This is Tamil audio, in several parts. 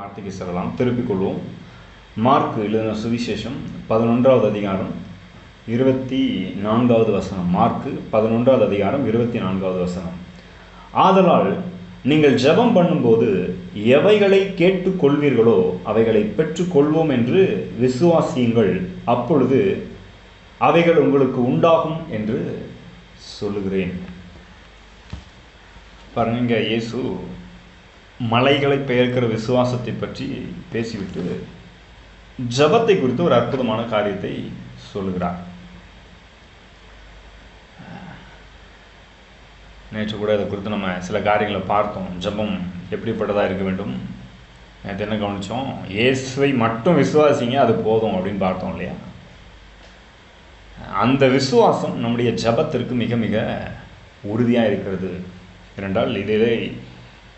வார்த்தைக்கு செல்லலாம் திருப்பிக் கொள்வோம். மார்க் எழுதின சுவிசேஷம் பதினொன்றாவது அதிகாரம் இருபத்தி நான்காவது வசனம். மார்க்கு பதினொன்றாவது அதிகாரம் இருபத்தி நான்காவது வசனம். ஆதலால் நீங்கள் ஜெபம் பண்ணும்போது எவைகளை கேட்டுக்கொள்வீர்களோ அவைகளை பெற்றுக்கொள்வோம் என்று விசுவாசியுங்கள். அப்பொழுது அவைகள் உங்களுக்கு உண்டாகும் என்று சொல்லுகிறேன். பாருங்க இயேசு மலைகளை பெயர்க்கிற விசுவாசத்தை பற்றி பேசிவிட்டு ஜபத்தை குறித்து ஒரு அற்புதமான காரியத்தை சொல்லுகிறார். நேற்று கூட இதை குறித்து நம்ம சில காரியங்களை பார்த்தோம். ஜபம் எப்படிப்பட்டதாக இருக்க வேண்டும்? நேற்று என்ன கவனித்தோம் இயேசுவை மட்டும் விசுவாசிங்க அது போதும் அப்படின்னு பார்த்தோம் இல்லையா? அந்த விசுவாசம் நம்முடைய ஜபத்திற்கு மிக மிக உறுதியாக இருக்கிறது. ஏனென்றால் இதிலே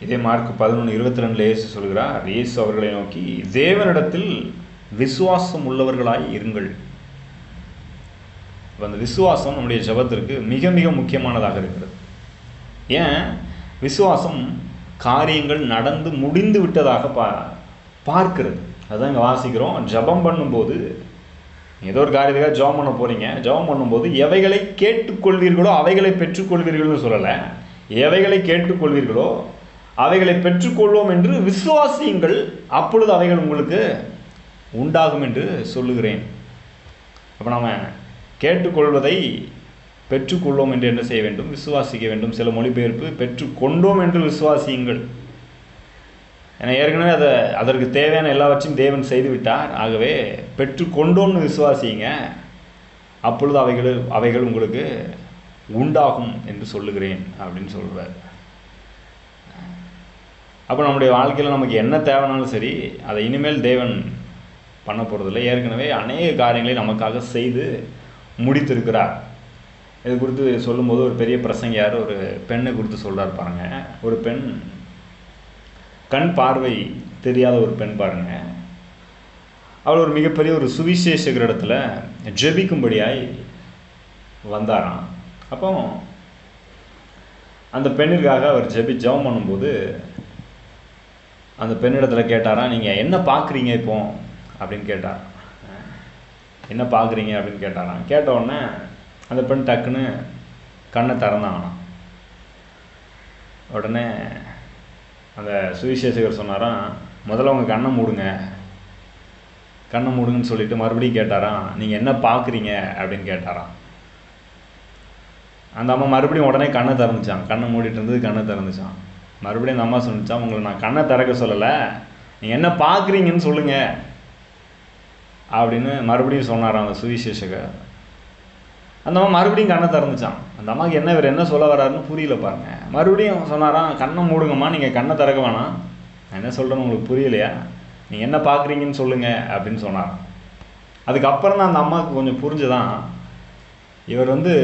இதே மார்க் பதினொன்று இருபத்தி ரெண்டில் இயேசு சொல்கிறார் இயேசு அவர்களை நோக்கி தேவனிடத்தில் விசுவாசம் உள்ளவர்களாய் இருங்கள். அந்த விசுவாசம் நம்முடைய ஜபத்திற்கு மிக மிக முக்கியமானதாக இருக்கிறது. ஏன்? விசுவாசம் காரியங்கள் நடந்து முடிந்து விட்டதாக பா பார்க்கிறது. அதுதான் இங்கே வாசிக்கிறோம் ஜபம் பண்ணும்போது ஏதோ ஒரு காரியத்துக்காக ஜெபம் பண்ண போகிறீங்க ஜெபம் பண்ணும்போது எவைகளை கேட்டுக்கொள்வீர்களோ அவைகளை பெற்றுக்கொள்வீர்கள்னு சொல்லலை. எவைகளை கேட்டுக்கொள்வீர்களோ அவைகளை பெற்றுக்கொள்வோம் என்று விசுவாசியுங்கள் அப்பொழுது அவைகள் உங்களுக்கு உண்டாகும் என்று சொல்லுகிறேன். அப்போ நாம் கேட்டுக்கொள்வதை பெற்றுக்கொள்வோம் என்று என்ன செய்ய வேண்டும்? விசுவாசிக்க வேண்டும். சில மொழிபெயர்ப்பு பெற்றுக்கொண்டோம் என்று விசுவாசியுங்கள். ஏன்னா ஏற்கனவே அதை அதற்கு தேவையான எல்லாவற்றையும் தேவன் செய்து விட்டார் ஆகவே பெற்றுக்கொண்டோம்னு விசுவாசிங்க அப்பொழுது அவைகள் அவைகள் உங்களுக்கு உண்டாகும் என்று சொல்லுகிறேன் அப்படின்னு சொல்கிறார் அப்போ நம்முடைய வாழ்க்கையில் நமக்கு என்ன தேவைனாலும் சரி அதை இனிமேல் தேவன் பண்ண போகிறதில்ல ஏற்கனவே அநேக காரியங்களை நமக்காக செய்து முடித்திருக்கிறார். இது குறித்து சொல்லும்போது ஒரு பெரிய பிரசங்கியார் ஒரு பெண்ணை குறித்து சொல்கிறார் பாருங்க. ஒரு பெண் கண் பார்வை தெரியாத ஒரு பெண் பாருங்க. அவள் ஒரு மிகப்பெரிய ஒரு சுவிசேஷகர் இடத்துல ஜெபிக்கும்படியாய் வந்தாராம். அப்போ அந்த பெண்ணிற்காக அவர் ஜெபி ஜெபம் பண்ணும்போது அந்த பெண்ணிடத்தில் கேட்டாராம் நீங்கள் என்ன பார்க்குறீங்க இப்போ? அப்படின்னு கேட்டார். என்ன பார்க்குறீங்க அப்படின்னு கேட்டாராம். கேட்ட உடனே அந்த பெண் டக்குன்னு கண்ணை திறந்தாங்களாம் உடனே அந்த சுவிசேஷகர் சொன்னாராம் முதல்ல உங்கள் கண்ணை மூடுங்க. கண்ணை மூடுங்கன்னு சொல்லிட்டு மறுபடியும் கேட்டாராம் நீங்கள் என்ன பார்க்குறீங்க அப்படின்னு கேட்டாராம். அந்த அம்மா மறுபடியும் உடனே கண்ணை திறந்துச்சான் கண்ணை மூடிட்டு இருந்தது கண்ணை திறந்துச்சான் மறுபடியும் அந்த அம்மா சொன்னிச்சா உங்களை நான் கண்ணை திறக்க சொல்லலை. நீங்கள் என்ன பார்க்குறீங்கன்னு சொல்லுங்கள் அப்படின்னு மறுபடியும் சொன்னாராம் அந்த சுவிசேஷகர். அந்த அம்மா மறுபடியும் கண்ணை திறந்துச்சான் அந்த அம்மாவுக்கு என்ன இவர் என்ன சொல்ல வர்றாருன்னு புரியல பாருங்கள் மறுபடியும் சொன்னாராம் கண்ணை மூடுங்கம்மா நீங்கள் கண்ணை திறக்க வேணாம். நான் என்ன சொல்கிறேன்னு உங்களுக்கு புரியலையா? நீங்கள் என்ன பார்க்குறீங்கன்னு சொல்லுங்கள் அப்படின்னு சொன்னாராம். அதுக்கப்புறம் தான் அந்த அம்மாவுக்கு கொஞ்சம் புரிஞ்சுதான் இவர் வந்து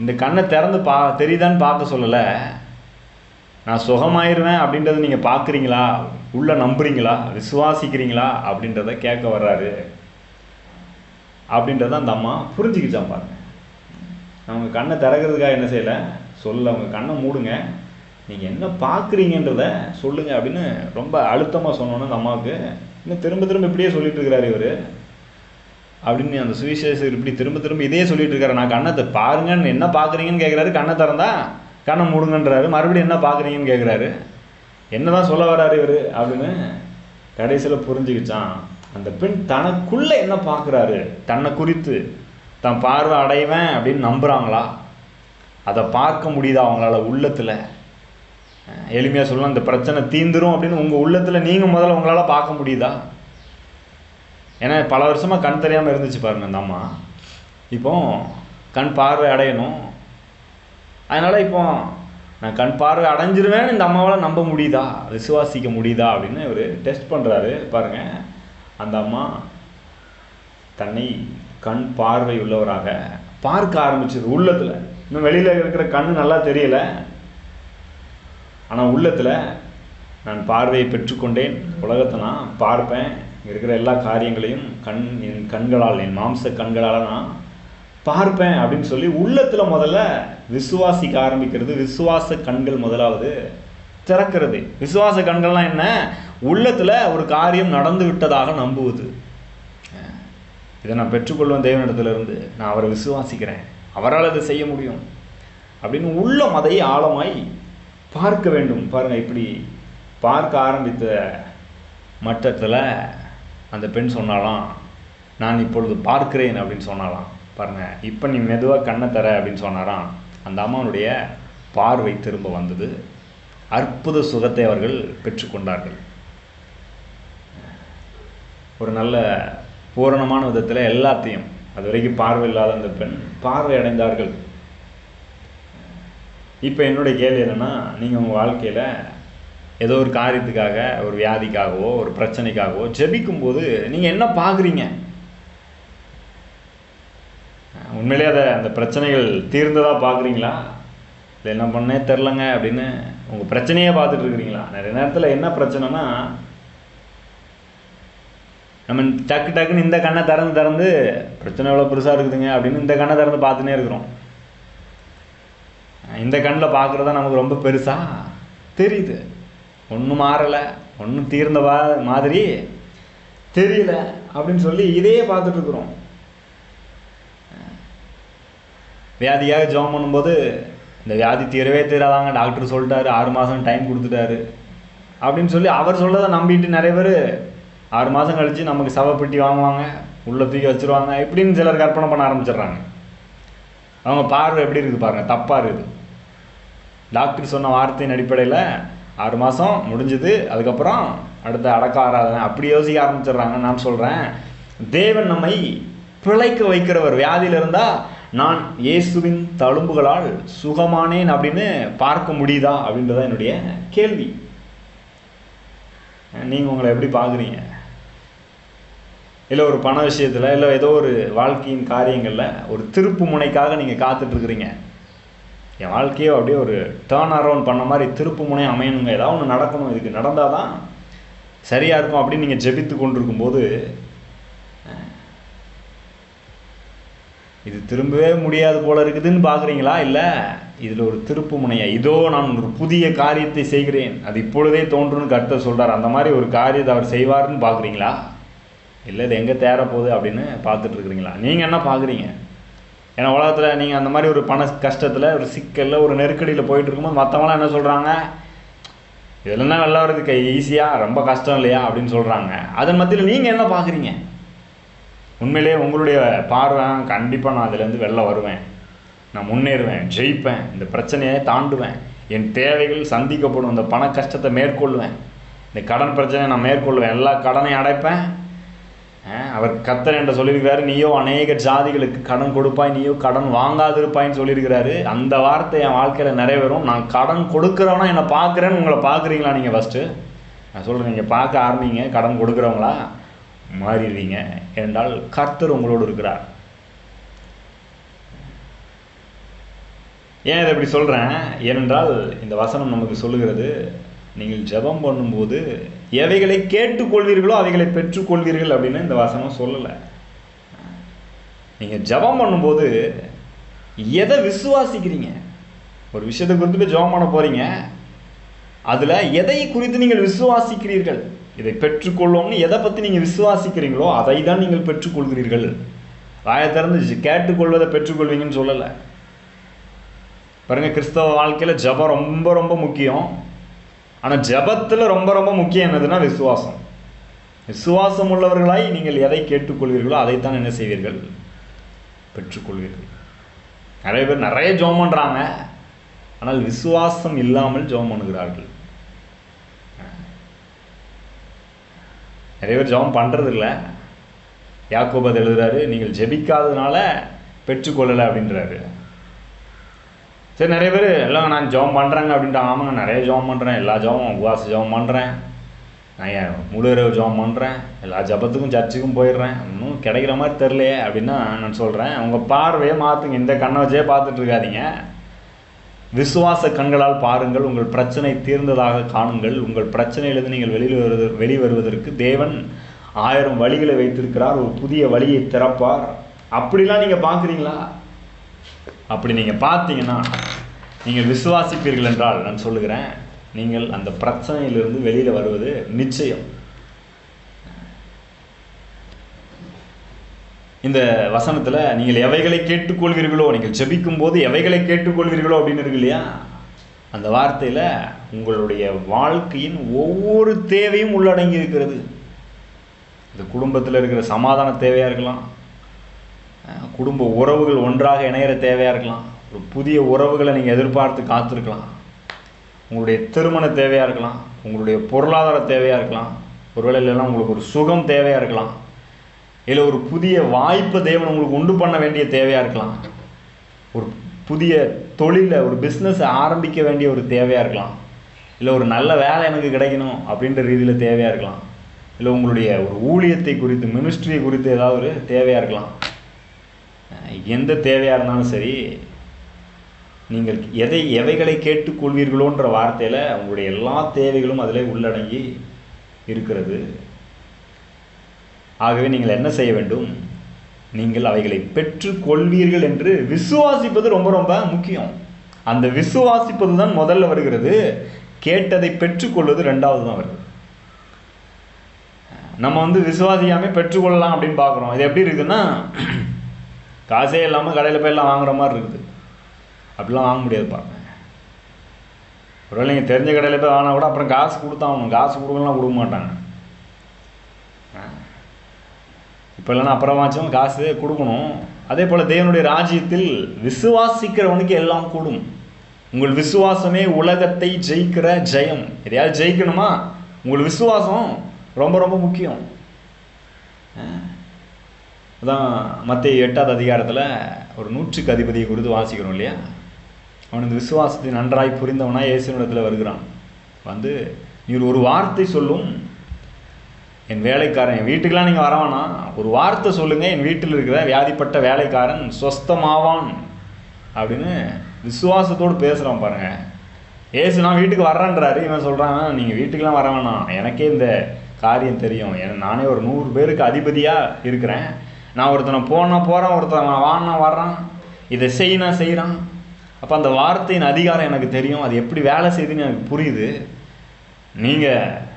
இந்த கண்ணை திறந்து பா தெரியுதான்னு பார்க்க சொல்லலை. நான் சுகமாயிருவேன் அப்படின்றத நீங்கள் பார்க்குறீங்களா? உள்ளே நம்புறீங்களா? விசுவாசிக்கிறீங்களா? அப்படின்றத கேட்க வர்றாரு. அப்படின்றத அந்த அம்மா புரிஞ்சுக்கிச்சான் பாருங்க. அவங்க கண்ணை திறக்கிறதுக்காக என்ன செய்யலை? சொல்ல அவங்க கண்ணை மூடுங்க. நீங்கள் என்ன பார்க்குறீங்கன்றத சொல்லுங்கள் அப்படின்னு ரொம்ப அழுத்தமாக சொன்னோன்னே அந்த அம்மாவுக்கு இன்னும் திரும்ப திரும்ப இப்படியே சொல்லிட்டு இருக்கிறாரு இவர். அப்படின்னு அந்த சுவிசேஷர் இப்படி திரும்ப திரும்ப இதே சொல்லிட்டு இருக்காரு. நான் கண்ணத்தை பாருங்கன்னு என்ன பார்க்குறீங்கன்னு கேட்குறாரு கண்ணை திறந்தா கண்ணை மூடுங்கன்றாரு. மறுபடியும் என்ன பார்க்குறீங்கன்னு கேட்குறாரு என்னதான் சொல்ல வராரு இவர் அப்படின்னு கடைசியில் புரிஞ்சுக்கிச்சான் அந்த பெண் தனக்குள்ளே என்ன பார்க்குறாரு? தன்னை குறித்து. தான் பார்வை அடைவேன் அப்படின்னு நம்புகிறாங்களா அதை பார்க்க முடியுதா அவங்களால உள்ளத்தில்? எளிமையாக சொல்லலாம் இந்த பிரச்சனை தீந்துரும் அப்படின்னு உங்கள் உள்ளத்தில் நீங்கள் முதல்ல உங்களால் பார்க்க முடியுதா? ஏன்னா பல வருஷமாக கண் தெரியாமல் இருந்துச்சு பாருங்க அந்த அம்மா. இப்போ கண் பார்வை அடையணும். அதனால் இப்போ நான் கண் பார்வை அடைஞ்சிருவேன்னு இந்த அம்மாவால் நம்ப முடியுதா? விசுவாசிக்க முடியுதா? அப்படின்னு இவர் டெஸ்ட் பண்ணுறாரு பாருங்கள் அந்த அம்மா தன்னை கண் பார்வை உள்ளவராக பார்க்க ஆரம்பிச்சது உள்ளத்தில். இன்னும் வெளியில் இருக்கிற கண் நல்லா தெரியல. ஆனால் உள்ளத்தில் நான் பார்வையை பெற்றுக்கொண்டேன். உலகத்தை நான் பார்ப்பேன். இருக்கிற எல்லா காரியங்களையும் கண் என் கண்களால் என் மாம்ச கண்களால் நான் பார்ப்பேன் அப்படின்னு சொல்லி உள்ளத்தில் முதல்ல விசுவாசிக்க ஆரம்பிக்கிறது விசுவாச கண்கள் முதலாவது திறக்கிறது. விசுவாச கண்கள்லாம் என்ன? உள்ளத்தில் ஒரு காரியம் நடந்து விட்டதாக நம்புவது. இதை நான் பெற்றுக்கொள்வேன் தேவனிடத்திலிருந்து. நான் அவரை விசுவாசிக்கிறேன். அவரால் அதை செய்ய முடியும். அப்படின்னு உள்ளம் அதை ஆழமாய் பார்க்க வேண்டும். பாருங்கள் இப்படி பார்க்க ஆரம்பித்த மட்டத்தில் அந்த பெண் சொன்னாலாம் நான் இப்பொழுது பார்க்கிறேன் அப்படின்னு சொன்னாலாம் பாருங்கள் இப்போ நீ மெதுவாக கண்ணை தர அப்படின்னு சொன்னாராம். அந்த அம்மாவுடைய பார்வை திரும்ப வந்தது. அற்புத சுகத்தை அவர்கள் பெற்றுக்கொண்டார்கள் ஒரு நல்ல பூரணமான விதத்தில் எல்லாத்தையும் அது வரைக்கும் பார்வை இல்லாத அந்த பெண் பார்வை அடைந்தார்கள். இப்போ என்னுடைய கேள்வி என்னென்னா நீங்கள் உங்கள் வாழ்க்கையில் ஏதோ ஒரு காரியத்துக்காக ஒரு வியாதிக்காகவோ ஒரு பிரச்சனைக்காகவோ ஜெபிக்கும்போது நீங்கள் என்ன பார்க்குறீங்க? உண்மையிலே அதை அந்த பிரச்சனைகள் தீர்ந்ததாக பார்க்குறீங்களா? இல்லை என்ன பண்ணே தெரிலங்க அப்படின்னு உங்கள் பிரச்சனையே பார்த்துட்டு இருக்கிறீங்களா? நிறைய நேரத்தில் என்ன பிரச்சனைனா நம்ம டக்கு டக்குன்னு இந்த கண்ணை திறந்து திறந்து பிரச்சனை எவ்வளோ பெருசாக இருக்குதுங்க அப்படின்னு இந்த கண்ணை திறந்து பார்த்துனே இருக்கிறோம். இந்த கண்ணில் பார்க்குறதா நமக்கு ரொம்ப பெருசாக தெரியுது. ஒன்றும் மாறலை ஒன்றும் தீர்ந்த மாதிரி தெரியல அப்படின்னு சொல்லி இதையே பார்த்துட்ருக்குறோம் வியாதியாக ஜெபம் பண்ணும்போது இந்த வியாதி தீரவே தீராதாங்க. டாக்டர் சொல்லிட்டாரு ஆறு மாதம் டைம் கொடுத்துட்டாரு. அப்படின்னு சொல்லி அவர் சொல்லதை நம்பிட்டு நிறைய பேர் ஆறு மாதம் கழித்து நமக்கு சவப்பெட்டி வாங்குவாங்க உள்ளே தூக்கி வச்சுருவாங்க. இப்படின்னு சிலர் கற்பனை பண்ண ஆரம்பிச்சிடுறாங்க. அவங்க பார்வை எப்படி இருக்குது பாருங்கள் தப்பாக இருக்குது. டாக்டர் சொன்ன வார்த்தையின் அடிப்படையில் ஆறு மாதம் முடிஞ்சது அதுக்கப்புறம் அடுத்த அடக்க ஆராதனை. அப்படி யோசிக்க ஆரம்பிச்சிடுறாங்க நான் சொல்கிறேன் தேவன் நம்மை பிழைக்க வைக்கிறவர். வியாதியில் இருந்தால் நான் இயேசுவின் தழும்புகளால் சுகமானேன் அப்படின்னு பார்க்க முடியுதா அப்படின்றத என்னுடைய கேள்வி. நீங்கள் உங்களை எப்படி பார்க்குறீங்க? இல்லை ஒரு பண விஷயத்தில் இல்லை ஏதோ ஒரு வாழ்க்கையின் காரியங்களில் ஒரு திருப்பு முனைக்காக நீங்கள் காத்துட்ருக்குறீங்க. என் வாழ்க்கையோ அப்படியே ஒரு டேர்ன் அரவுண்ட் பண்ண மாதிரி திருப்பு முனை அமையணுங்க. ஏதாவது ஒன்று நடக்கணும். இதுக்கு நடந்தால் தான் சரியாக இருக்கும் அப்படின்னு நீங்கள் ஜெபித்து கொண்டிருக்கும்போது இது திரும்பவே முடியாது போல இருக்குதுன்னு பார்க்குறீங்களா இல்லை இதில் ஒரு திருப்பு முனையா? இதோ நான் ஒரு புதிய காரியத்தை செய்கிறேன். அது இப்பொழுதே தோன்றும்னு கர்த்தர் சொல்கிறார் அந்த மாதிரி ஒரு காரியத்தை அவர் செய்வார்னு பார்க்குறீங்களா இல்லை இது எங்கே தேரப்போகுது அப்படின்னு பார்த்துட்ருக்குறீங்களா நீங்கள் என்ன பார்க்குறீங்க ஏன்னா உலகத்தில் நீங்கள் அந்த மாதிரி ஒரு பண கஷ்டத்தில் ஒரு சிக்கலில் ஒரு நெருக்கடியில் போயிட்டு இருக்கும்போது மற்றவங்களாம் என்ன சொல்கிறாங்க இதெல்லாம் நல்லா வருது கை ஈஸியாக ரொம்ப கஷ்டம் இல்லையா? அப்படின்னு சொல்கிறாங்க அதன் மத்தியில் நீங்கள் என்ன பார்க்குறீங்க உண்மையிலே உங்களுடைய பார்வை கண்டிப்பாக நான் அதுலேருந்து வெளில வருவேன். நான் முன்னேறுவேன் ஜெயிப்பேன் இந்த பிரச்சனையை தாண்டுவேன். என் தேவைகள் சந்திக்கப்படும் இந்த பண கஷ்டத்தை மேற்கொள்வேன். இந்த கடன் பிரச்சனையை நான் மேற்கொள்வேன். எல்லா கடனையும் அடைப்பேன். அவர் கத்தர் என்று சொல்லியிருக்கிறாரு நீயோ அநேக ஜாதிகளுக்கு கடன் கொடுப்பாய் நீயோ கடன் வாங்காதிருப்பாயின்னு சொல்லியிருக்கிறாரு. அந்த வார்த்தை என் வாழ்க்கையில் நிறைவேறும். நான் கடன் கொடுக்குறவனா என்னை பார்க்குறேன்னு உங்களை பார்க்குறீங்களா நீங்கள் ஃபஸ்ட்டு நான் சொல்கிறேன் நீங்கள் பார்க்க ஆரம்பிங்க. கடன் கொடுக்குறவங்களா? மாறிடுவீங்க என்றால் கர்த்தர் உங்களோடு இருக்கிறார். ஏன் இதை இப்படி சொல்கிறேன் ஏனென்றால் இந்த வசனம் நமக்கு சொல்லுகிறது நீங்கள் ஜெபம் பண்ணும்போது எவைகளை கேட்டுக்கொள்வீர்களோ அவைகளை பெற்றுக்கொள்வீர்கள் அப்படின்னு இந்த வசனம் சொல்லலை. நீங்கள் ஜெபம் பண்ணும்போது எதை விசுவாசிக்கிறீங்க? ஒரு விஷயத்தை குறித்து போய் ஜெபம் பண்ண போகிறீங்க அதில் எதை குறித்து நீங்கள் விசுவாசிக்கிறீர்கள்? இதை பெற்றுக்கொள்ளோம்னு எதை பற்றி நீங்கள் விசுவாசிக்கிறீங்களோ அதை தான் நீங்கள் பெற்றுக்கொள்கிறீர்கள். வாயை திறந்து கேட்டுக்கொள்வதை பெற்றுக்கொள்வீங்கன்னு சொல்லலை. பாருங்கள் கிறிஸ்தவ வாழ்க்கையில் ஜபம் ரொம்ப ரொம்ப முக்கியம். ஆனால் ஜபத்தில் ரொம்ப ரொம்ப முக்கியம் என்னதுன்னா விசுவாசம். விசுவாசம் உள்ளவர்களாய் நீங்கள் எதை கேட்டுக்கொள்வீர்களோ அதைத்தான் என்ன செய்வீர்கள்? பெற்றுக்கொள்வீர்கள். நிறைய பேர் நிறைய ஜோம் பண்ணுறாங்க ஆனால் விசுவாசம் இல்லாமல் ஜோம் பண்ணுகிறார்கள். நிறைய பேர் ஜெபம் பண்ணுறதில்ல யாக்கோபத் எழுதுறாரு நீங்கள் ஜெபிக்காததுனால பெற்றுக்கொள்ளலை அப்படின்றாரு. சரி நிறைய பேர் எல்லாம் நான் ஜெபம் பண்ணுறேங்க அப்படின்ட்டு ஆமாங்க நிறைய ஜெபம் பண்ணுறேன் எல்லா ஜெபம் உபவாச ஜெபம் பண்ணுறேன் நான் என் முழுகிறவு ஜபம் ஜெபம் பண்ணுறேன் எல்லா ஜபத்துக்கும் சர்ச்சுக்கும் போயிடுறேன். இன்னும் கிடைக்கிற மாதிரி தெரிலையே அப்படின்னா நான் சொல்கிறேன் உங்கள் பார்வையை மாற்றுங்க இந்த கண்ணை வச்சே பார்த்துட்ருக்காதீங்க விசுவாச கண்களால் பாருங்கள் உங்கள் பிரச்சனை தீர்ந்ததாக காணுங்கள். உங்கள் பிரச்சனையிலிருந்து நீங்கள் வெளியில் வருவது வெளிவருவதற்கு தேவன் ஆயிரம் வழிகளை வைத்திருக்கிறார் ஒரு புதிய வழியை திறப்பார். அப்படிலாம் நீங்கள் பார்க்குறீங்களா? அப்படி நீங்கள் பார்த்தீங்கன்னா நீங்கள் விசுவாசிப்பீர்கள் என்றால் நான் சொல்லுகிறேன் நீங்கள் அந்த பிரச்சனையிலிருந்து வெளியில் வருவது நிச்சயம். இந்த வசனத்தில் நீங்கள் எவைகளை கேட்டுக்கொள்கிறீர்களோ நீங்கள் ஜெபிக்கும் போது எவைகளை கேட்டுக்கொள்கிறீர்களோ அப்படின்னு இருக்கு இல்லையா? அந்த வார்த்தையில் உங்களுடைய வாழ்க்கையின் ஒவ்வொரு தேவையும் உள்ளடங்கி இருக்கிறது. இந்த குடும்பத்தில் இருக்கிற சமாதான தேவையாக இருக்கலாம். குடும்ப உறவுகள் ஒன்றாக இணையிற தேவையாக இருக்கலாம். ஒரு புதிய உறவுகளை நீங்கள் எதிர்பார்த்து காத்திருக்கலாம். உங்களுடைய திருமண தேவையாக இருக்கலாம். உங்களுடைய பொருளாதார தேவையாக இருக்கலாம். ஒருவேளை இல்லைன்னா உங்களுக்கு ஒரு சுகம் தேவையாக இருக்கலாம். இல்லை ஒரு புதிய வாய்ப்பை தேவன் உங்களுக்கு உண்டு பண்ண வேண்டிய தேவையாக இருக்கலாம். ஒரு புதிய தொழிலை ஒரு பிஸ்னஸை ஆரம்பிக்க வேண்டிய ஒரு தேவையாக இருக்கலாம். இல்லை ஒரு நல்ல வேலை எனக்கு கிடைக்கணும் அப்படின்ற ரீதியில் தேவையாக இருக்கலாம். இல்லை உங்களுடைய ஒரு ஊழியத்தை குறித்து மினிஸ்ட்ரியை குறித்து ஏதாவது ஒரு தேவையாக இருக்கலாம். எந்த தேவையாக இருந்தாலும் சரி நீங்கள் எதை எவைகளை கேட்டுக்கொள்வீர்களோன்ற வார்த்தையில் உங்களுடைய எல்லா தேவைகளும் அதில் உள்ளடங்கி இருக்கிறது. ஆகவே நீங்கள் என்ன செய்ய வேண்டும்? நீங்கள் அவைகளை பெற்றுக்கொள்வீர்கள் என்று விசுவாசிப்பது ரொம்ப ரொம்ப முக்கியம். அந்த விசுவாசிப்பது தான் முதல்ல வருகிறது. கேட்டதை பெற்றுக்கொள்வது ரெண்டாவது தான் வருது. நம்ம வந்து விசுவாசியாமே பெற்றுக்கொள்ளலாம் அப்படின்னு பார்க்குறோம். இது எப்படி இருக்குதுன்னா காசே இல்லாமல் கடையில் போய் எல்லாம் வாங்குற மாதிரி இருக்குது. அப்படிலாம் வாங்க முடியாது பாருங்க. ஒருவேளை நீங்கள் தெரிஞ்ச கடையில் போய் வாங்கினா கூட அப்புறம் காசு கொடுத்தாகணும் காசு கொடுக்கலாம் கொடுக்க மாட்டாங்க. இப்போ இல்லைன்னா அப்புறமாச்சும் காசு கொடுக்கணும். அதே போல் தேவனுடைய ராஜ்யத்தில் விசுவாசிக்கிறவனுக்கு எல்லாம் கூடும். உங்கள் விசுவாசமே உலகத்தை ஜெயிக்கிற ஜெயம். எதையாவது ஜெயிக்கணுமா? உங்கள் விசுவாசம் ரொம்ப ரொம்ப முக்கியம். அதான் மத்திய எட்டாவது அதிகாரத்தில் ஒரு நூற்றுக்கு அதிபதியை குறித்து வாசிக்கிறோம் இல்லையா? அவன் இந்த விசுவாசத்தை நன்றாய் புரிந்தவனா இயேசுனிடத்தில் வருகிறான். வந்து நீர் ஒரு வார்த்தை சொல்லும் என் வேலைக்காரன் என் வீட்டுக்கெலாம் நீங்கள் வர வேணாம். ஒரு வார்த்தை சொல்லுங்கள் என் வீட்டில் இருக்கிற வியாதிப்பட்ட வேலைக்காரன் சொஸ்தமாவான் அப்படின்னு விசுவாசத்தோடு பேசுகிறான் பாருங்கள் ஏசு நான் வீட்டுக்கு வர்றேன்றாரு. இவன் சொல்கிறான் நீங்கள் வீட்டுக்கெலாம் வர வேணாம். எனக்கே இந்த காரியம் தெரியும். ஏன்னா நானே ஒரு நூறு பேருக்கு அதிபதியாக இருக்கிறேன். நான் ஒருத்தனை போனால் போகிறேன் ஒருத்தன் வானா வர்றான். இதை செய்யினா செய்கிறான் அப்போ அந்த வார்த்தையின் அதிகாரம் எனக்கு தெரியும். அது எப்படி வேலை செய்யுதுன்னு எனக்கு புரியுது. நீங்கள்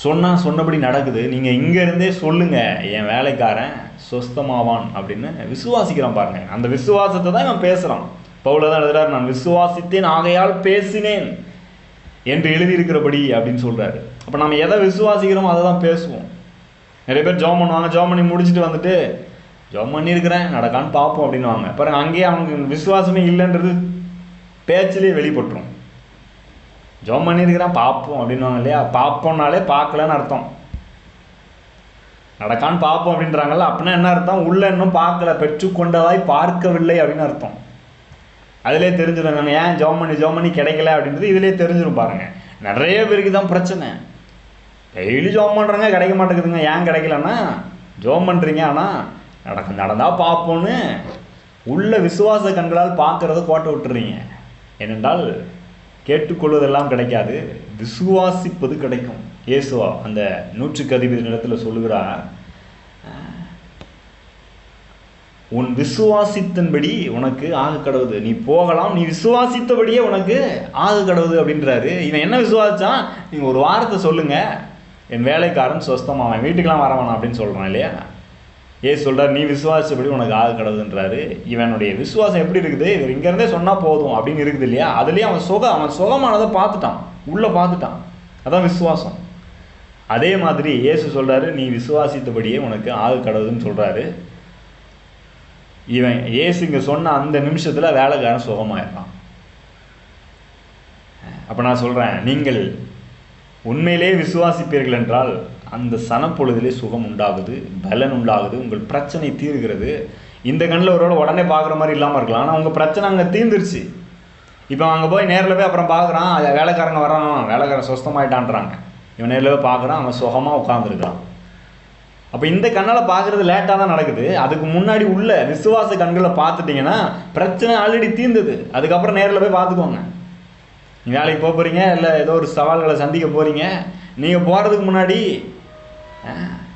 சொன்னால் சொன்னபடி நடக்குது. நீங்கள் இங்கேருந்தே சொல்லுங்கள் என் வேலைக்காரன் சொஸ்தமாவான் அப்படின்னு விசுவாசிக்கிறான் பாருங்க. அந்த விசுவாசத்தை தான் நான் பேசுகிறான் பவுல தான் எழுதுறாரு நான் விசுவாசித்தேன் ஆகையால் பேசினேன் என்று எழுதியிருக்கிறபடி அப்படின்னு சொல்கிறாரு அப்போ நம்ம எதை விசுவாசிக்கிறோமோ அதை தான் பேசுவோம். நிறைய பேர் ஜாம் பண்ணுவாங்க ஜாம் பண்ணி முடிச்சுட்டு வந்துட்டு ஜாம் பண்ணியிருக்கிறேன் நடக்கான்னு பார்ப்போம் அப்படின்னுவாங்க. பாருங்க அங்கேயே அவங்க விசுவாசமே இல்லைன்றது பேச்சிலே வெளிப்பட்டுரும். ஜோம் பண்ணியிருக்கிறான் பார்ப்போம் அப்படின்வாங்க இல்லையா? பார்ப்போம்னாலே பார்க்கலன்னு அர்த்தம். நடக்கான்னு பார்ப்போம் அப்படின்றாங்கல்ல அப்படின்னா என்ன அர்த்தம்? உள்ள இன்னும் பார்க்கல பெற்றுக்கொண்டதாய் பார்க்கவில்லை அப்படின்னு அர்த்தம். அதிலே தெரிஞ்சிடும் நாங்கள் ஏன் ஜோம் பண்ணி ஜோம் பண்ணி கிடைக்கல அப்படின்றது இதிலே தெரிஞ்சிடும் பாருங்க. நிறைய பேருக்கு தான் பிரச்சனை. டெய்லி ஜோம் பண்ணுறாங்க கிடைக்க மாட்டேங்குதுங்க. ஏன் கிடைக்கலன்னா ஜோம் பண்ணுறீங்க ஆனால் நடக்க நடந்தால் பார்ப்போன்னு உள்ள விசுவாச கண்களால் பார்க்குறத கோட்டை விட்டுறீங்க. ஏனென்றால் கேட்டுக்கொள்வதெல்லாம் கிடைக்காது. விசுவாசிப்பது கிடைக்கும். இயேசுவா அந்த நூற்றுக்கு அதிபதி நிலத்தில் சொல்லுகிறார் உன் விசுவாசித்தன்படி உனக்கு ஆக கடவுது. நீ போகலாம். நீ விசுவாசித்தபடியே உனக்கு ஆக கடவுது அப்படின்றாரு. இவன் என்ன விசுவாசித்தான் நீங்கள் ஒரு வாரத்தை சொல்லுங்க. என் வேலைக்காரன் சொஸ்தமாவன். வீட்டுக்கெல்லாம் வர வேணாம் அப்படின்னு சொல்கிறான் இல்லையா? ஏ சொல்கிறார் நீ விசுவாசப்படி உனக்கு ஆக கடவுதுன்றாரு இவனுடைய விசுவாசம் எப்படி இருக்குது? இவர் இங்கேருந்தே சொன்னால் போதும் அப்படின்னு இருக்குது இல்லையா? அதுலேயே அவன் சுக அவன் சுகமானதை பார்த்துட்டான். உள்ளே பார்த்துட்டான். அதான் விசுவாசம். அதே மாதிரி இயேசு சொல்கிறாரு நீ விசுவாசித்தபடியே உனக்கு ஆக கடவுதுன்னு சொல்கிறாரு இவன் இயேசு இங்கே சொன்ன அந்த நிமிஷத்தில் வேலைக்காரன் சுகமாயிடலாம் அப்போ நான் சொல்கிறேன் நீங்கள் உண்மையிலே விசுவாசிப்பீர்கள் என்றால் அந்த சனப்பொழுதிலே சுகம் உண்டாகுது பலன் உண்டாகுது உங்கள் பிரச்சனை தீர்கிறது. இந்த கண்ணில் ஒருவேளை உடனே பார்க்குற மாதிரி இல்லாமல் இருக்கலாம். ஆனால் உங்கள் பிரச்சனை அங்கே தீர்ந்துருச்சு. இப்போ அங்கே போய் நேரில் போய் அப்புறம் பார்க்குறான் வேலைக்காரங்க வரான் வேலைக்காரன் சுஸ்தமாயிட்டான்றாங்க. இவன் நேரில் போய் பார்க்குறான் அவன் சுகமாக உட்காந்துருக்கான் அப்போ இந்த கண்ணால் பார்க்குறது லேட்டாக தான் நடக்குது. அதுக்கு முன்னாடி உள்ள விசுவாச கண்களை பார்த்துட்டிங்கன்னா பிரச்சனை ஆல்ரெடி தீர்ந்தது. அதுக்கப்புறம் நேரில் போய் பார்த்துக்கோங்க. நீங்கள் வேலைக்கு போக போகிறீங்க இல்லை ஏதோ ஒரு சவால்களை சந்திக்க போகிறீங்க நீங்கள் போகிறதுக்கு முன்னாடி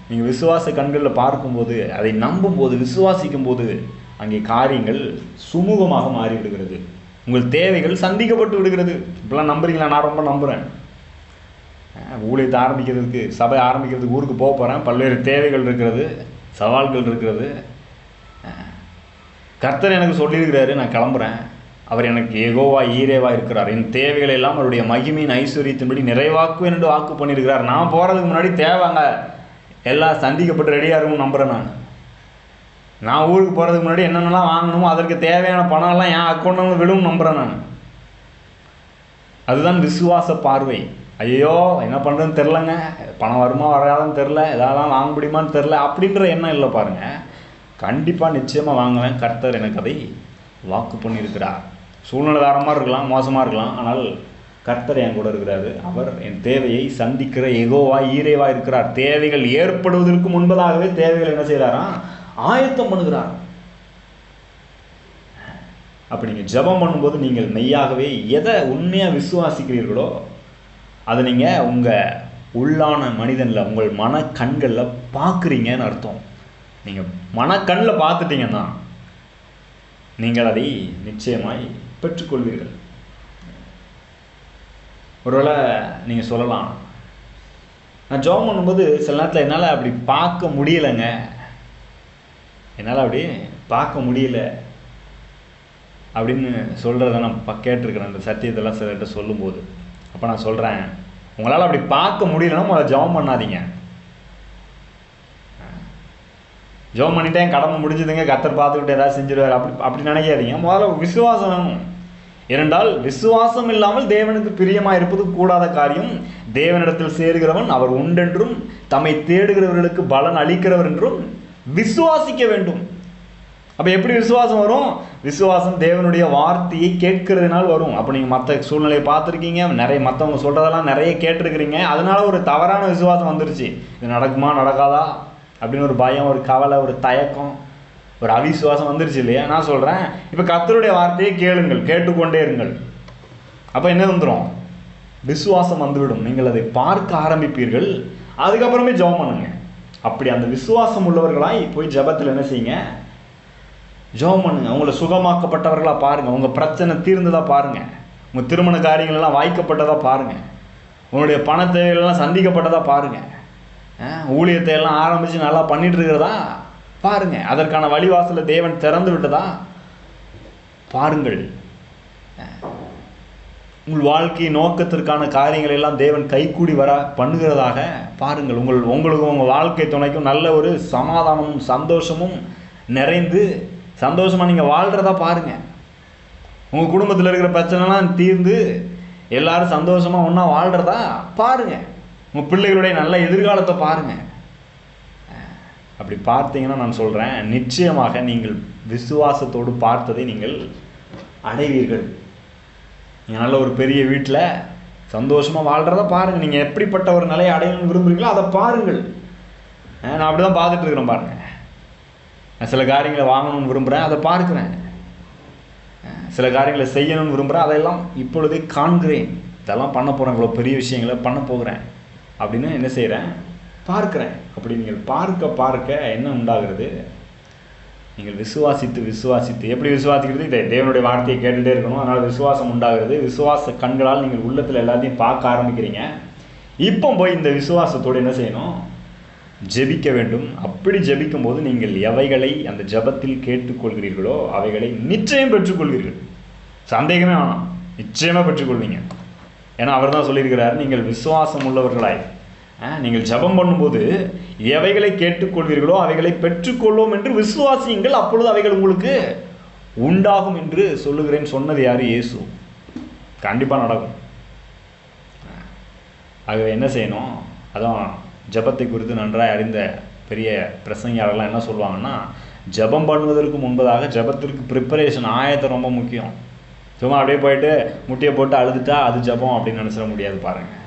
நீங்கள் விசுவாச கண்களில் பார்க்கும்போது அதை நம்பும்போது விசுவாசிக்கும் போது அங்கே காரியங்கள் சுமூகமாக மாறிவிடுகிறது. உங்கள் தேவைகள் சந்திக்கப்பட்டு விடுகிறது. இப்பெல்லாம் நம்புறீங்களா? நான் ரொம்ப நம்புகிறேன் ஊழியத்தை ஆரம்பிக்கிறதுக்கு சபை ஆரம்பிக்கிறதுக்கு ஊருக்கு போக போகிறேன் பல்வேறு தேவைகள் இருக்கிறது சவால்கள் இருக்கிறது. கர்த்தர் எனக்கு சொல்லியிருக்கிறாரு நான் கிளம்புறேன். அவர் எனக்கு ஏகோவா ஈரேவா இருக்கிறார். என் தேவைகளை எல்லாம் அவருடைய மகிமையின் ஐஸ்வர்யத்தின்படி நிறைவாக்குவேன் என்று வாக்கு பண்ணியிருக்கிறார். நான் போகிறதுக்கு முன்னாடி தேவைங்க. எல்லாம் சந்திக்கப்பட்டு ரெடியாக இருக்கும் நம்புகிறேன் நான். நான் ஊருக்கு போகிறதுக்கு முன்னாடி என்னென்னலாம் வாங்கணுமோ அதற்கு தேவையான பணம்லாம் என் அக்கௌண்ட்டில் விழும் நம்புகிறேன் நான். அதுதான் விசுவாச பார்வை. ஐயோ என்ன பண்ணுறதுன்னு தெரிலங்க பணம் வருமா வராதுன்னு தெரில எதாவது வாங்க முடியுமான்னு தெரில அப்படின்ற எண்ணம் இல்லை பாருங்கள் கண்டிப்பாக நிச்சயமாக வாங்குவேன். கர்த்தர் எனக்கு அதை வாக்கு பண்ணியிருக்கிறார். சூழ்நிலை தாரமாக இருக்கலாம் மோசமாக இருக்கலாம். ஆனால் கர்த்தர் என் கூட இருக்கிறாரு. அவர் என் தேவையை சந்திக்கிற எகோவா ஈரேவா இருக்கிறார். தேவைகள் ஏற்படுவதற்கு முன்பதாகவே தேவைகள் என்ன செய்கிறாராம் ஆயத்தம் பண்ணுகிறார். அப்போ நீங்கள் ஜெபம் பண்ணும்போது நீங்கள் மெய்யாகவே எதை உண்மையாக விசுவாசிக்கிறீர்களோ அதை நீங்கள் உங்கள் உள்ளான மனிதனில் உங்கள் மனக்கண்களில் பார்க்குறீங்கன்னு அர்த்தம். நீங்கள் மனக்கண்ணில் பார்த்துட்டீங்கன்னா நீங்கள் அதை நிச்சயமாய் பெற்றுக்கொள்வீர்கள். ஒருவேளை நீங்கள் சொல்லலாம். நான் ஜெபம் பண்ணும்போது சில நேரத்தில் என்னால் அப்படி பார்க்க முடியலைங்க. என்னால் அப்படி பார்க்க முடியல. அப்படின்னு சொல்கிறத நான் ப கேட்டிருக்கிறேன். அந்த சத்தியத்தெல்லாம் சிலர்கிட்ட சொல்லும்போது. அப்போ நான் சொல்கிறேன் உங்களால் அப்படி பார்க்க முடியலன்னா முதல்ல ஜெபம் பண்ணாதீங்க. ஜெபம் பண்ணிட்டேன் கடமை முடிஞ்சதுங்க கத்தர் பார்த்துக்கிட்டு ஏதாவது செஞ்சிருவார். அப்படி அப்படி நினைக்காதீங்க. முதல்ல விசுவாசம் வேணும். ஏனென்றால் விசுவாசம் இல்லாமல் தேவனுக்கு பிரியமாக இருப்பது கூடாத காரியம். தேவனிடத்தில் சேருகிறவன் அவர் உண்டென்றும் தம்மை தேடுகிறவர்களுக்கு பலன் அளிக்கிறவர் என்றும் விசுவாசிக்க வேண்டும். அப்போ எப்படி விசுவாசம் வரும்? விசுவாசம் தேவனுடைய வார்த்தையை கேட்கறதுனால் வரும். அப்போ நீங்கள் மற்ற சூழ்நிலையை பார்த்துருக்கீங்க நிறைய மற்றவங்க சொல்கிறதெல்லாம் நிறைய கேட்டிருக்கிறீங்க. அதனால ஒரு தவறான விசுவாசம் வந்துருச்சு. இது நடக்குமா நடக்காதா? அப்படின்னு ஒரு பயம் ஒரு கவலை ஒரு தயக்கம். ஒரு அவிசுவாசம் வந்துருச்சு இல்லையா? நான் சொல்கிறேன் இப்போ கத்தருடைய வார்த்தையை கேளுங்கள் கேட்டுக்கொண்டே இருங்கள். அப்போ என்ன வந்துடும் விசுவாசம் வந்துவிடும். நீங்கள் அதை பார்க்க ஆரம்பிப்பீர்கள். அதுக்கப்புறமே ஜெபம் பண்ணுங்க. அப்படி அந்த விசுவாசம் உள்ளவர்களாய் போய் ஜெபத்தில் என்ன செய்யுங்க? ஜெபம் பண்ணுங்க. உங்களை சுகமாக்கப்பட்டவர்களாக பாருங்கள் உங்கள் பிரச்சனை தீர்ந்ததாக பாருங்கள் உங்கள் திருமண காரியங்கள் எல்லாம் பாருங்கள் உங்களுடைய பண தேவைகள்லாம் சந்திக்கப்பட்டதாக பாருங்கள் ஊழியத்தை எல்லாம் ஆரம்பித்து நல்லா பண்ணிகிட்டு இருக்கிறதா? பாருங்க அதற்கான வழிவாசலை தேவன் திறந்து விட்டதா? பாருங்கள். உங்கள் வாழ்க்கை நோக்கத்திற்கான காரியங்கள் எல்லாம் தேவன் கைகூடி வர பண்ணுகிறதாக பாருங்கள். உங்கள் உங்களுக்கும் உங்கள் வாழ்க்கை துணைக்கும் நல்ல ஒரு சமாதானமும் சந்தோஷமும் நிறைந்து சந்தோஷமாக நீங்கள் வாழ்கிறதா பாருங்கள் உங்கள் குடும்பத்தில் இருக்கிற பிரச்சனைலாம் தீர்ந்து எல்லாரும் சந்தோஷமாக ஒன்றா வாழ்கிறதா பாருங்கள் உங்கள் பிள்ளைகளுடைய நல்ல எதிர்காலத்தை பாருங்கள் அப்படி பார்த்தீங்கன்னா நான் சொல்கிறேன் நிச்சயமாக நீங்கள் விசுவாசத்தோடு பார்த்ததை நீங்கள் அடைவீர்கள். நீங்கள் நல்ல ஒரு பெரிய வீட்டில் சந்தோஷமாக வாழ்கிறத பாருங்கள் நீங்கள் எப்படிப்பட்ட ஒரு நிலையை அடையணும்னு விரும்புகிறீங்களோ அதை பாருங்கள். நான் அப்படி தான் பார்த்துட்டு இருக்கிறேன் பாருங்கள் நான் சில காரியங்களை வாங்கணும்னு விரும்புகிறேன் அதை பார்க்குறேன். சில காரியங்களை செய்யணும்னு விரும்புகிறேன் அதையெல்லாம் இப்பொழுதே காண்கிறேன். இதெல்லாம் பண்ண போகிறேன் இவ்வளோ பெரிய விஷயங்களை பண்ண போகிறேன் அப்படின்னு என்ன செய்கிறேன் பார்க்கிறேன். அப்படி நீங்கள் பார்க்க பார்க்க என்ன உண்டாகிறது? நீங்கள் விசுவாசித்து விசுவாசித்து எப்படி விசுவாசிக்கிறது? இதை தேவனுடைய வார்த்தையை கேட்டுகிட்டே இருக்கணும். அதனால் விசுவாசம் உண்டாகிறது. விசுவாச கண்களால் நீங்கள் உள்ளத்தில் எல்லாத்தையும் பார்க்க ஆரம்பிக்கிறீங்க. இப்போ போய் இந்த விசுவாசத்தோடு என்ன செய்யணும்? ஜெபிக்க வேண்டும். அப்படி ஜெபிக்கும் போது நீங்கள் எவைகளை அந்த ஜெபத்தில் கேட்டுக்கொள்கிறீர்களோ அவைகளை நிச்சயம் பெற்றுக்கொள்வீர்கள். சந்தேகமே வேணாம். நிச்சயமாக பெற்றுக்கொள்வீங்க. ஏன்னா அவர் தான் சொல்லியிருக்கிறார் நீங்கள் விசுவாசம் உள்ளவர்களாய். நீங்கள் ஜெபம் பண்ணும்போது எவைகளை கேட்டுக்கொள்வீர்களோ அவைகளை பெற்றுக்கொள்வோம் என்று விசுவாசியுங்கள். அப்பொழுது அவைகள் உங்களுக்கு உண்டாகும் என்று சொல்லுகிறேன் சொன்னது யார்? இயேசு. கண்டிப்பாக நடக்கும். ஆகவே என்ன செய்யணும்? அதான் ஜெபத்தை குறித்து நன்றாக அறிந்த பெரிய பிரசங்கியாளர்லாம் என்ன சொல்லுவாங்கன்னா ஜெபம் பண்ணுவதற்கு முன்பதாக ஜெபத்திற்கு ப்ரிப்பரேஷன் ஆயத்தம் ரொம்ப முக்கியம். சும்மா அப்படியே போயிட்டு முட்டியை போட்டு அழுதுட்டா அது ஜெபம் அப்படின்னு நினச்சிட முடியாது பாருங்கள்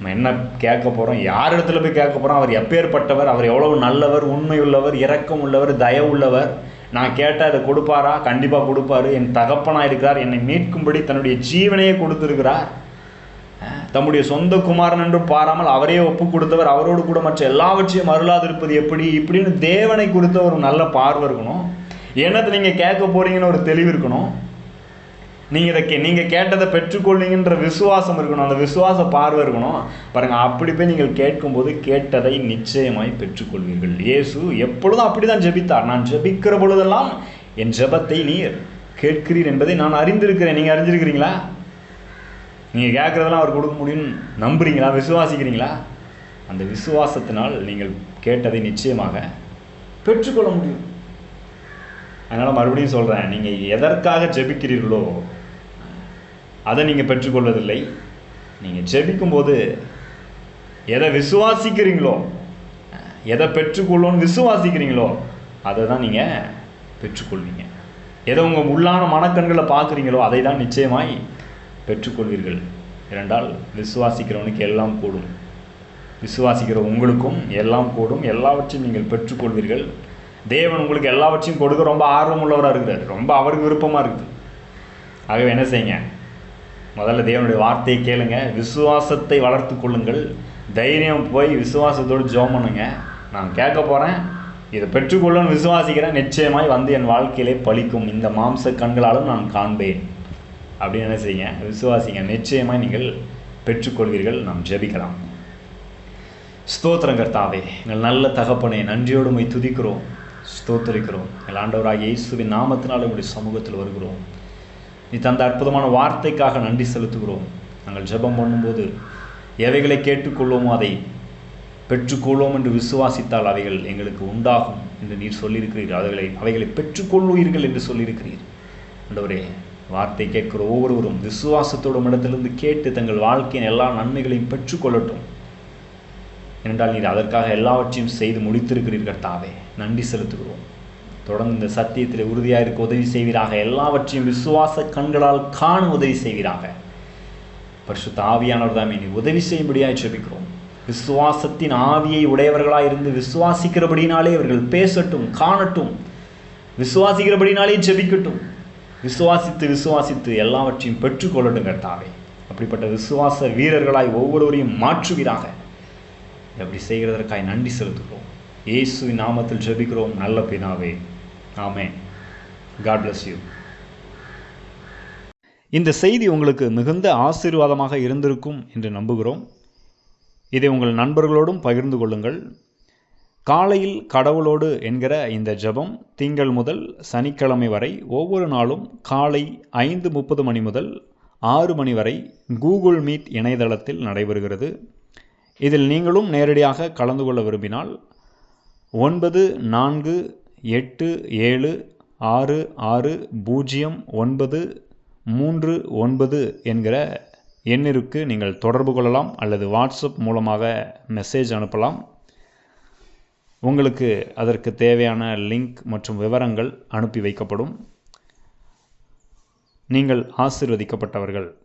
நம்ம என்ன கேட்க போகிறோம் யார் இடத்துல போய் கேட்க போகிறோம் அவர் எப்பேற்பட்டவர்? அவர் எவ்வளவு நல்லவர்? உண்மை உள்ளவர் இரக்கம் உள்ளவர்? தயவு உள்ளவர்? நான் கேட்டால் அதை கொடுப்பாரா? கண்டிப்பாக கொடுப்பாரு. என் தகப்பனாக இருக்கிறார். என்னை மீட்கும்படி தன்னுடைய ஜீவனையே கொடுத்துருக்கிறார். தம்முடைய சொந்த குமாரன் என்று பாராமல் அவரே ஒப்பு கொடுத்தவர். அவரோடு கூட மற்ற எல்லாவற்றையும் அருளாதிருப்பது எப்படி? இப்படின்னு தேவனை குறித்த ஒரு நல்ல பார்வை இருக்கணும். என்னத்தை நீங்கள் கேட்க போகிறீங்கன்னு ஒரு தெளிவு இருக்கணும். நீங்கள் இதை கே நீங்கள் கேட்டதை பெற்றுக்கொள்ளுங்கன்ற விசுவாசம் இருக்கணும். அந்த விசுவாச பார்வை இருக்கணும். பாருங்கள் அப்படி போய் நீங்கள் கேட்கும்போது கேட்டதை நிச்சயமாய் பெற்றுக்கொள்வீர்கள். இயேசு எப்பொழுதும் அப்படி தான் ஜெபித்தார். நான் ஜெபிக்கிற பொழுதெல்லாம் என் ஜெபத்தை நீர் கேட்கிறீர் என்பதை நான் அறிந்திருக்கிறேன். நீங்கள் அறிஞ்சிருக்கிறீங்களா? நீங்கள் கேட்குறதெல்லாம் அவர் கொடுக்க முடியும்னு நம்புறீங்களா? விசுவாசிக்கிறீங்களா? அந்த விசுவாசத்தினால் நீங்கள் கேட்டதை நிச்சயமாக பெற்றுக்கொள்ள முடியும். அதனால் மறுபடியும் சொல்கிறேன் நீங்கள் எதற்காக ஜெபிக்கிறீர்களோ அதை நீங்கள் பெற்றுக்கொள்வதில்லை. நீங்கள் ஜெபிக்கும்போது எதை விசுவாசிக்கிறீங்களோ எதை பெற்றுக்கொள்ளணும்னு விசுவாசிக்கிறீங்களோ அதை தான் நீங்கள் பெற்றுக்கொள்வீங்க. எதை உங்கள் உள்ளான மனக்கண்களை பார்க்குறீங்களோ அதை தான் நிச்சயமாய் பெற்றுக்கொள்வீர்கள். இரண்டால் விசுவாசிக்கிறவனுக்கு எல்லாம் கூடும். விசுவாசிக்கிற உங்களுக்கும் எல்லாம் கூடும். எல்லாவற்றையும் நீங்கள் பெற்றுக்கொள்வீர்கள். தேவன் உங்களுக்கு எல்லாவற்றையும் கொடுக்க ரொம்ப ஆர்வம் உள்ளவராக இருக்கிறார். ரொம்ப அவருக்கு விருப்பமாக இருக்குது. ஆகவே என்ன செய்யுங்க? முதல்ல தேவனுடைய வார்த்தையை கேளுங்க. விசுவாசத்தை வளர்த்து கொள்ளுங்கள். தைரியம் போய் விசுவாசத்தோடு ஜோம் பண்ணுங்க. நான் கேட்க போகிறேன் இதை பெற்றுக்கொள்ளணும்னு விசுவாசிக்கிறேன். நிச்சயமாய் வந்து என் வாழ்க்கையிலே பலிக்கும் இந்த மாம்ச கண்களாலும் நான் காண்பேன். அப்படின்னு என்ன செய்யுங்க? விசுவாசிங்க. நிச்சயமாய் நீங்கள் பெற்றுக்கொள்வீர்கள். நாம் ஜெபிக்கலாம். ஸ்தோத்திரம் கர்த்தாவே எங்கள் நல்ல தகப்பனை நன்றியோடு போய் துதிக்கிறோம். ஸ்தோத்தரிக்கிறோம். எங்கள் ஆண்டவராக இயேசுவின் நாமத்தினால் உங்களுடைய சமூகத்தில் வருகிறோம். நீ தந்த அற்புதமான வார்த்தைக்காக நன்றி செலுத்துகிறோம். நாங்கள் ஜெபம் பண்ணும்போது எவைகளை கேட்டுக்கொள்வோமோ அதை பெற்றுக்கொள்வோம் என்று விசுவாசித்தால் அவைகள் எங்களுக்கு உண்டாகும் என்று நீர் சொல்லியிருக்கிறீர். அவைகளை அவைகளை பெற்றுக்கொள்வீர்கள் என்று சொல்லியிருக்கிறீர். ஆண்டவரே வார்த்தை கேட்கிற ஒவ்வொருவரும் விசுவாசத்தோடும் இடத்திலிருந்து கேட்டு தங்கள் வாழ்க்கையின் எல்லா நன்மைகளையும் பெற்றுக்கொள்ளட்டும். என்றால் நீர் அதற்காக எல்லாவற்றையும் செய்து முடித்திருக்கிறீர்கள் தாவே. நன்றி செலுத்துகிறோம். தொடர்ந்து இந்த சத்தியத்தில் உறுதியாக இருக்க உதவி செய்வீராக. எல்லாவற்றையும் விசுவாச கண்களால் காண உதவி செய்வீராக. பரிசுத்த ஆவியானவர் தான் நீ உதவி செய்யும்படியாக ஜெபிக்கிறோம். விசுவாசத்தின் ஆவியை உடையவர்களாய் இருந்து விசுவாசிக்கிறபடினாலே இவர்கள் பேசட்டும் காணட்டும். விசுவாசிக்கிறபடினாலே ஜெபிக்கட்டும். விசுவாசித்து விசுவாசித்து எல்லாவற்றையும் பெற்றுக்கொள்ளட்டும் கர்த்தாவே. அப்படிப்பட்ட விசுவாச வீரர்களாய் ஒவ்வொருவரையும் மாற்றுவீராக. அப்படி செய்கிறதற்காய் நன்றி செலுத்துகிறோம். இயேசுவின் நாமத்தில் ஜெபிக்கிறோம். நல்ல பிதாவே ஆமே காட் பிளஸ் யூ இந்த செய்தி உங்களுக்கு மிகுந்த ஆசீர்வாதமாக இருந்திருக்கும் என்று நம்புகிறோம். இதை உங்கள் நண்பர்களோடும் பகிர்ந்து கொள்ளுங்கள். காலையில் கடவுளோடு என்கிற இந்த ஜெபம் திங்கள் முதல் சனிக்கிழமை வரை ஒவ்வொரு நாளும் காலை ஐந்து முப்பது மணி முதல் ஆறு மணி வரை கூகுள் மீட் இணையதளத்தில் நடைபெறுகிறது. இதில் நீங்களும் நேரடியாக கலந்து கொள்ள விரும்பினால் ஒன்பது நான்கு எட்டு ஏழு ஆறு ஆறு பூஜ்ஜியம் ஒன்பது மூன்று ஒன்பது என்கிற எண்ணிற்கு நீங்கள் தொடர்பு கொள்ளலாம் அல்லது வாட்ஸ்அப் மூலமாக மெசேஜ் அனுப்பலாம். உங்களுக்கு அதற்கு தேவையான லிங்க் மற்றும் விவரங்கள் அனுப்பி வைக்கப்படும். நீங்கள் ஆசிர்வதிக்கப்பட்டவர்கள்.